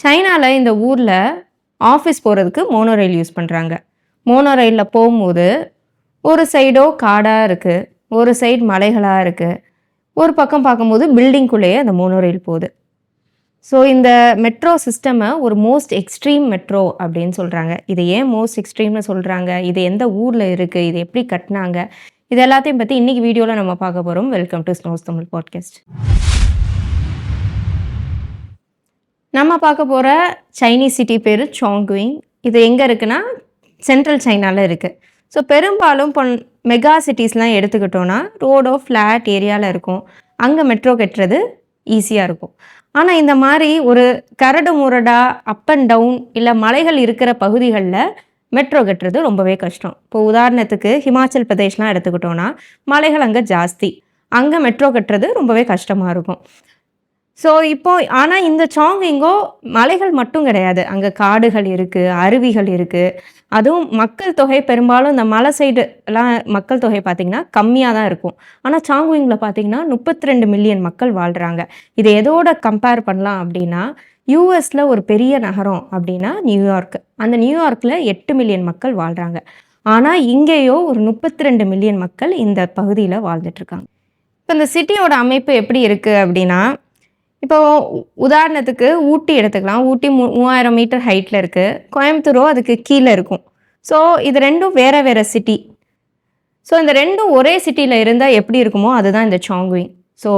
சைனாவில் இந்த ஊரில் ஆஃபீஸ் போகிறதுக்கு மோனோ ரயில் யூஸ் பண்ணுறாங்க மோனோ ரயிலில் போகும்போது ஒரு சைடோ காடாக இருக்குது ஒரு சைடு மலைகளாக இருக்குது ஒரு பக்கம் பார்க்கும்போது பில்டிங்குள்ளேயே அந்த மோனோ ரயில் போகுது. ஸோ இந்த மெட்ரோ சிஸ்டமை ஒரு மோஸ்ட் எக்ஸ்ட்ரீம் மெட்ரோ அப்படின்னு சொல்கிறாங்க இது ஏன் மோஸ்ட் எக்ஸ்ட்ரீம்னு சொல்கிறாங்க இது எந்த ஊரில் இருக்குது இது எப்படி கட்டினாங்க? இது எல்லாத்தையும் பற்றி இன்றைக்கி வீடியோவில் நம்ம பார்க்க போகிறோம் welcome to Snows Tamil podcast நம்ம பார்க்க போகிற சைனீஸ் சிட்டி பேர் சாங்குவிங் இது எங்கே இருக்குன்னா சென்ட்ரல் சைனாவில் இருக்குது ஸோ பெரும்பாலும் பொன் மெகா சிட்டிஸ்லாம் எடுத்துக்கிட்டோன்னா ரோடோ ஃப்ளாட் ஏரியாவில் இருக்கும். அங்கே மெட்ரோ கட்டுறது ஈஸியாக இருக்கும். ஆனால் இந்த மாதிரி ஒரு கரடு முரடா அப் அண்ட் டவுன் இல்லை மலைகள் இருக்கிற பகுதிகளில் மெட்ரோ கட்டுறது ரொம்பவே கஷ்டம். இப்போ உதாரணத்துக்கு ஹிமாச்சல் பிரதேஷ்லாம் எடுத்துக்கிட்டோன்னா மலைகள் அங்கே ஜாஸ்தி. அங்கே மெட்ரோ கட்டுறது ரொம்பவே கஷ்டமாக இருக்கும். ஸோ இப்போ ஆனால் இந்த சாங்கிங்கோ மலைகள் மட்டும் கிடையாது. அங்கே காடுகள் இருக்குது அருவிகள் இருக்குது அதுவும் மக்கள் தொகை பெரும்பாலும் இந்த மலை சைடுலாம் மக்கள் தொகை பார்த்திங்கன்னா கம்மியாக தான் இருக்கும். ஆனால் சாங்குவிங்கில் பார்த்தீங்கன்னா முப்பத்தி ரெண்டு மில்லியன் மக்கள் வாழ்கிறாங்க இதை எதோட கம்பேர் பண்ணலாம் அப்படின்னா யூஎஸில் ஒரு பெரிய நகரம் அப்படின்னா நியூயார்க் அந்த நியூயார்க்கில் எட்டு மில்லியன் மக்கள் வாழ்கிறாங்க ஆனால் இங்கேயோ ஒரு முப்பத்தி ரெண்டு மில்லியன் மக்கள் இந்த பகுதியில் வாழ்ந்துட்டுருக்காங்க இப்போ இந்த சிட்டியோட அமைப்பு எப்படி இருக்குது அப்படின்னா இப்போ உதாரணத்துக்கு ஊட்டி எடுத்துக்கலாம். ஊட்டி மூ மூவாயிரம் மீட்டர் ஹைட்டில் இருக்குது கோயம்புத்தூரோ அதுக்கு கீழே இருக்கும். ஸோ இது ரெண்டும் வேறு வேறு சிட்டி ஸோ இந்த ரெண்டும் ஒரே சிட்டியில் இருந்தால் எப்படி இருக்குமோ அதுதான் இந்த சாங்குவிங் ஸோ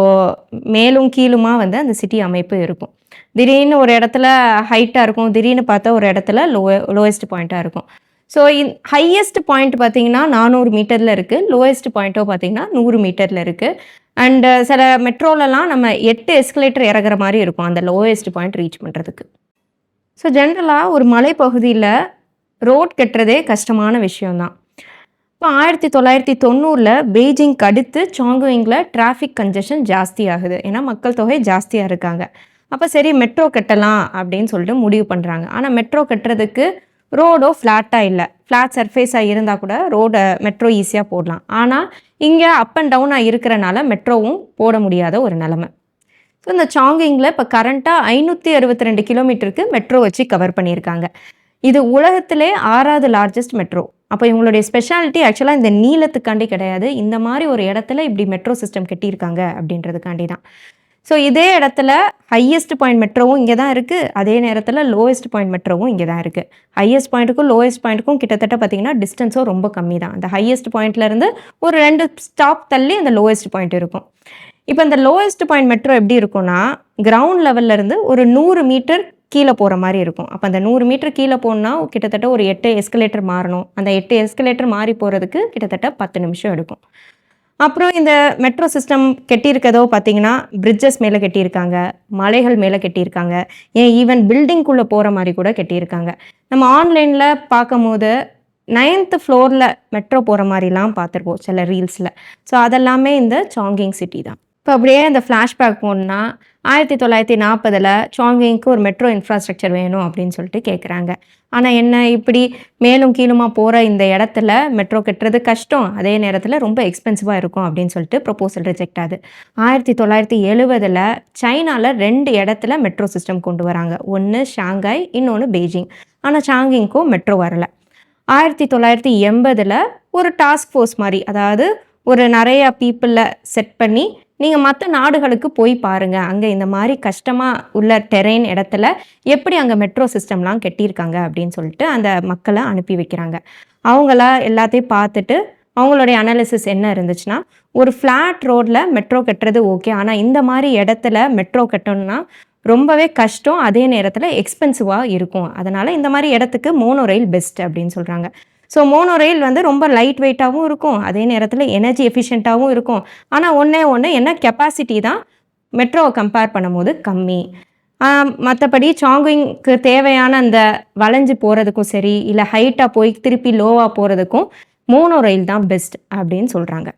மேலும் கீழுமாக வந்து அந்த சிட்டி அமைப்பு இருக்கும். திடீர்னு ஒரு இடத்துல ஹைட்டாக இருக்கும். திடீர்னு பார்த்தா ஒரு இடத்துல லோ லோயஸ்ட் பாயிண்ட்டாக இருக்கும். ஸோ இன் ஹையஸ்ட் பாயிண்ட் பார்த்தீங்கன்னா நானூறு மீட்டரில் இருக்குது லோயஸ்ட் பாயிண்ட்டோ பார்த்தீங்கன்னா நூறு மீட்டரில் இருக்குது அண்டு uh, சில மெட்ரோலலாம் நம்ம எட்டு எஸ்கலேட்டர் இறங்குற மாதிரி இருக்கும் அந்த லோயஸ்ட் பாயிண்ட் ரீச் பண்ணுறதுக்கு ஸோ ஜென்ரலாக ஒரு மலைப்பகுதியில் ரோட் கட்டுறதே கஷ்டமான விஷயம்தான். இப்போ ஆயிரத்தி தொள்ளாயிரத்தி தொண்ணூறில் பெய்ஜிங்க்கு அடுத்து சாங்குவிங்கில் டிராஃபிக் கன்ஜெஷன் ஜாஸ்தி ஆகுது ஏன்னா மக்கள் தொகை ஜாஸ்தியாக இருக்காங்க. அப்போ சரி மெட்ரோ கட்டலாம் அப்படின்னு சொல்லிட்டு முடிவு பண்ணுறாங்க ஆனால் மெட்ரோ கட்டுறதுக்கு ரோடோ ஃப்ளாட்டாக இல்லை. ஃப்ளாட் சர்ஃபேஸாக இருந்தால் கூட ரோடை மெட்ரோ ஈஸியாக போடலாம். ஆனால் இங்கே அப் அண்ட் டவுனாக இருக்கிறனால மெட்ரோவும் போட முடியாத ஒரு நிலமை. ஸோ இந்த சாங்கிங்கில் இப்போ கரண்ட்டாக ஐநூற்றி அறுபத்தி ரெண்டு கிலோமீட்டருக்கு மெட்ரோ வச்சு கவர் பண்ணியிருக்காங்க. இது உலகத்திலே ஆறாவது லார்ஜஸ்ட் மெட்ரோ அப்போ இவங்களுடைய ஸ்பெஷாலிட்டி ஆக்சுவலாக இந்த நீளத்துக்காண்டி கிடையாது. இந்த மாதிரி ஒரு இடத்துல இப்படி மெட்ரோ சிஸ்டம் கட்டியிருக்காங்க அப்படின்றதுக்காண்டி தான் ஸோ இதே இடத்துல ஹையஸ்ட் பாயிண்ட் மெட்ரோவும் இங்கே தான் இருக்குது அதே நேரத்தில் லோவஸ்ட் பாயிண்ட் மெட்ரோவும் இங்கே தான் இருக்குது ஹையஸ்ட் பாயிண்ட்டுக்கும் லோவஸ்ட் பாயிண்ட்டுக்கும் கிட்டத்தட்ட பார்த்தீங்கன்னா டிஸ்டன்ஸும் ரொம்ப கம்மி தான் அந்த ஹையஸ்ட் பாயிண்ட்லேருந்து ஒரு ரெண்டு ஸ்டாப் தள்ளி அந்த லோவஸ்ட் பாயிண்ட் இருக்கும். இப்போ இந்த லோவஸ்ட் பாயிண்ட் மெட்ரோ எப்படி இருக்கும்னா கிரவுண்ட் லெவல்லேருந்து ஒரு நூறு மீட்டர் கீழே போகிற மாதிரி இருக்கும். அப்போ அந்த நூறு மீட்டர் கீழே போகணுன்னா கிட்டத்தட்ட ஒரு எட்டு எஸ்கலேட்டர் மாறணும். அந்த எட்டு எஸ்கலேட்டர் மாறி போகிறதுக்கு கிட்டத்தட்ட பத்து நிமிஷம் எடுக்கும். அப்புறம் இந்த மெட்ரோ சிஸ்டம் கெட்டியிருக்கதோ பார்த்தீங்கன்னா பிரிட்ஜஸ் மேலே கட்டியிருக்காங்க மலைகள் மேலே கட்டியிருக்காங்க. ஏன் ஈவன் பில்டிங்குள்ளே போகிற மாதிரி கூட கட்டியிருக்காங்க. நம்ம ஆன்லைனில் பார்க்கும்போது நைன்த்து ஃப்ளோரில் மெட்ரோ போகிற மாதிரிலாம் பார்த்துருப்போம் சில ரீல்ஸில் ஸோ அதெல்லாமே இந்த சாங்கிங் சிட்டி தான். இப்போ அப்படியே இந்த ஃப்ளாஷ்பேக் போகணுன்னா ஆயிரத்தி தொள்ளாயிரத்தி நாற்பதில் சாங்கிங்க்கு ஒரு மெட்ரோ இன்ஃப்ராஸ்ட்ரக்சர் வேணும் அப்படின்னு சொல்லிட்டு கேட்குறாங்க ஆனால் என்ன இப்படி மேலும் கீழுமா போகிற இந்த இடத்துல மெட்ரோ கட்டுறது கஷ்டம். அதே நேரத்தில் ரொம்ப எக்ஸ்பென்சிவாக இருக்கும் அப்படின்னு சொல்லிட்டு ப்ரொபோசல் ரிஜெக்ட் ஆகுது. ஆயிரத்தி தொள்ளாயிரத்தி எழுபதில் சைனாவில் ரெண்டு இடத்துல மெட்ரோ சிஸ்டம் கொண்டு வராங்க. ஒன்று ஷாங்காய் இன்னொன்று பெய்ஜிங். ஆனால் சாங்கிங்க்கும் மெட்ரோ வரல. ஆயிரத்தி தொள்ளாயிரத்தி எண்பதில் ஒரு டாஸ்க் ஃபோர்ஸ் மாதிரி அதாவது ஒரு நிறையா பீப்புளை செட் பண்ணி நீங்கள் மற்ற நாடுகளுக்கு போய் பாருங்கள் அங்கே இந்த மாதிரி கஷ்டமாக உள்ள டெரெயின் இடத்துல எப்படி அங்கே மெட்ரோ சிஸ்டம்லாம் கட்டியிருக்காங்க அப்படின்னு சொல்லிட்டு அந்த மக்களை அனுப்பி வைக்கிறாங்க. அவங்கள எல்லாத்தையும் பார்த்துட்டு அவங்களுடைய அனாலிசிஸ் என்ன இருந்துச்சுன்னா ஒரு ஃப்ளாட் ரோட்டில் மெட்ரோ கட்டுறது ஓகே ஆனால் இந்த மாதிரி இடத்துல மெட்ரோ கட்டணும்னா ரொம்பவே கஷ்டம். அதே நேரத்தில் எக்ஸ்பென்சிவாக இருக்கும். அதனால் இந்த மாதிரி இடத்துக்கு மோனோ ரயில் பெஸ்ட் அப்படின்னு சொல்கிறாங்க ஸோ மோனோ ரயில் வந்து ரொம்ப லைட் வெயிட்டாகவும் இருக்கும். அதே நேரத்தில் எனர்ஜி எஃபிஷியண்ட்டாகவும் இருக்கும். ஆனால் ஒன்றே ஒன்று என்ன கெப்பாசிட்டி தான் மெட்ரோவை கம்பேர் பண்ணும்போது கம்மி. மற்றபடி சாங்குயிங்க்கு தேவையான அந்த வளைஞ்சு போகிறதுக்கும் சரி இல்லை ஹைட்டாக போய் திருப்பி லோவாக போகிறதுக்கும் மோனோ ரயில் தான் பெஸ்ட் அப்படின்னு சொல்கிறாங்க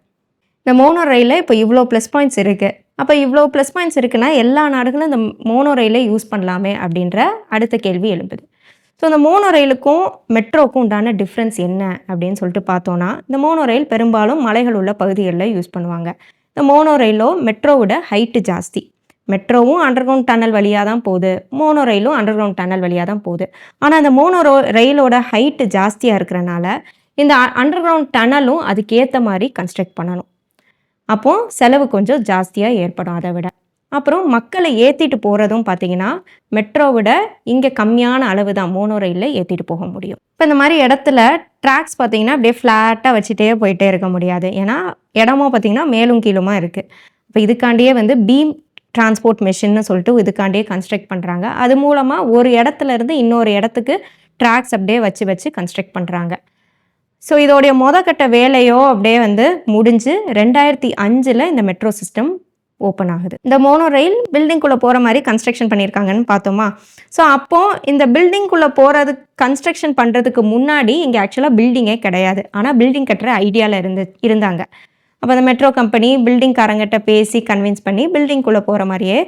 இந்த மோனோ ரயிலில் இப்போ இவ்வளோ ப்ளஸ் பாயிண்ட்ஸ் இருக்குது அப்போ இவ்வளோ ப்ளஸ் பாயிண்ட்ஸ் இருக்குன்னா எல்லா நாடுகளும் இந்த மோனோ ரயிலை யூஸ் பண்ணலாமே அப்படின்ற அடுத்த கேள்வி எழுப்புது ஸோ இந்த மோனோ ரயிலுக்கும் மெட்ரோக்கும் உண்டான டிஃப்ரென்ஸ் என்ன அப்படின்னு சொல்லிட்டு பார்த்தோன்னா இந்த மோனோ ரயில் பெரும்பாலும் மலைகள் உள்ள பகுதிகளில் யூஸ் பண்ணுவாங்க. இந்த மோனோ ரயிலோ மெட்ரோவோட ஹைட்டு ஜாஸ்தி. மெட்ரோவும் அண்டர் கிரவுண்ட் டனல் வழியாக தான் போகுது. மோனோ ரயிலும் அண்டர் கிரவுண்ட் டனல் வழியாக தான் போகுது. ஆனால் அந்த மோனோ ரோ ரயிலோட ஹைட்டு ஜாஸ்தியாக இருக்கிறனால இந்த அண்டர் கிரவுண்ட் டனலும் அதுக்கேற்ற மாதிரி கன்ஸ்ட்ரக்ட் பண்ணணும். அப்போது செலவு கொஞ்சம் ஜாஸ்தியாக ஏற்படும் அதை விட. அப்புறம் மக்களை ஏற்றிட்டு போகிறதும் பார்த்தீங்கன்னா மெட்ரோவிட இங்கே கம்மியான அளவு தான் மோனோ ரயிலில் ஏற்றிட்டு போக முடியும். இப்போ இந்த மாதிரி இடத்துல ட்ராக்ஸ் பார்த்தீங்கன்னா அப்படியே ஃப்ளாட்டாக வச்சுட்டே போயிட்டே இருக்க முடியாது. ஏன்னா இடமும் பார்த்தீங்கன்னா மேலும் கீழுமா இருக்குது இப்போ இதுக்காண்டியே வந்து பீம் டிரான்ஸ்போர்ட் மெஷின்னு சொல்லிட்டு இதுக்காண்டியே கன்ஸ்ட்ரக்ட் பண்ணுறாங்க அது மூலமாக ஒரு இடத்துல இருந்து இன்னொரு இடத்துக்கு ட்ராக்ஸ் அப்படியே வச்சு வச்சு கன்ஸ்ட்ரக்ட் பண்ணுறாங்க ஸோ இதோடைய மொதக்கட்ட வேலையோ அப்படியே வந்து முடிஞ்சு ரெண்டாயிரத்தி அஞ்சில் இந்த மெட்ரோ சிஸ்டம் ஓப்பன் ஆகுது. இந்த மோனோ ரயில் பில்டிங்குள்ளே போகிற மாதிரி கன்ஸ்ட்ரக்ஷன் பண்ணியிருக்காங்கன்னு பார்த்தோமா? ஸோ அப்போது இந்த பில்டிங்குள்ளே போகிறது கன்ஸ்ட்ரக்ஷன் பண்ணுறதுக்கு முன்னாடி இங்கே ஆக்சுவலாக பில்டிங்கே கிடையாது. ஆனால் பில்டிங் கட்டுற ஐடியாவில் இருந்து இருந்தாங்க. அப்போ அந்த மெட்ரோ கம்பெனி பில்டிங்காரங்கிட்ட பேசி கன்வின்ஸ் பண்ணி பில்டிங்குள்ளே போகிற மாதிரியே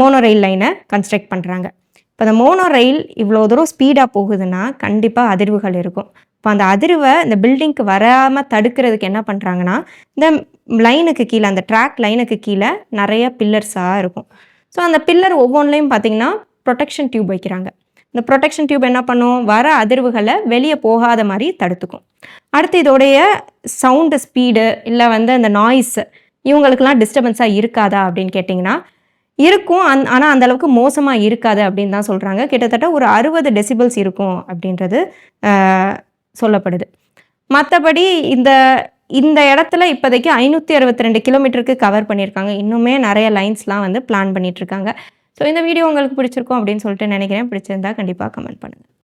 மோனோ ரயில் லைனை கன்ஸ்ட்ரக்ட் பண்ணுறாங்க இப்போ அந்த மோனோ ரயில் இவ்வளோ தூரம் ஸ்பீடாக போகுதுன்னா கண்டிப்பாக அதிர்வுகள் இருக்கும். இப்போ அந்த அதிர்வை இந்த பில்டிங்க்கு வராமல் தடுக்கிறதுக்கு என்ன பண்ணுறாங்கன்னா இந்த லைனுக்கு கீழே அந்த ட்ராக் லைனுக்கு கீழே நிறைய பில்லர்ஸாக இருக்கும். ஸோ அந்த பில்லர் ஒவ்வொன்றிலையும் பார்த்தீங்கன்னா ப்ரொடெக்ஷன் டியூப் வைக்கிறாங்க. இந்த ப்ரொடெக்ஷன் டியூப் என்ன பண்ணும்? வர அதிர்வுகளை வெளியே போகாத மாதிரி தடுத்துக்கும். அடுத்து இதோடைய சவுண்டு ஸ்பீடு இல்லை வந்து அந்த நாய்ஸு இவங்களுக்கெல்லாம் டிஸ்டர்பன்ஸாக இருக்காதா அப்படின்னு கேட்டிங்கன்னா இருக்கும். அந் ஆனால் அந்தளவுக்கு மோசமாக இருக்காது அப்படின்னு தான் சொல்கிறாங்க கிட்டத்தட்ட ஒரு அறுபது டெசிபிள்ஸ் இருக்கும் அப்படின்றது சொல்லப்படுது. மற்றபடி இந்த இந்த இடத்துல இப்போதைக்கு ஐநூற்றி அறுபத்தி ரெண்டு கிலோமீட்டருக்கு கவர் பண்ணியிருக்காங்க. இன்னுமே நிறைய லைன்ஸ்லாம் வந்து பிளான் பண்ணிகிட்ருக்காங்க ஸோ இந்த வீடியோ உங்களுக்கு பிடிச்சிருக்கும் அப்படின்னு சொல்லிட்டு நினைக்கிறேன். பிடிச்சிருந்தா கண்டிப்பாக கமெண்ட் பண்ணுங்கள்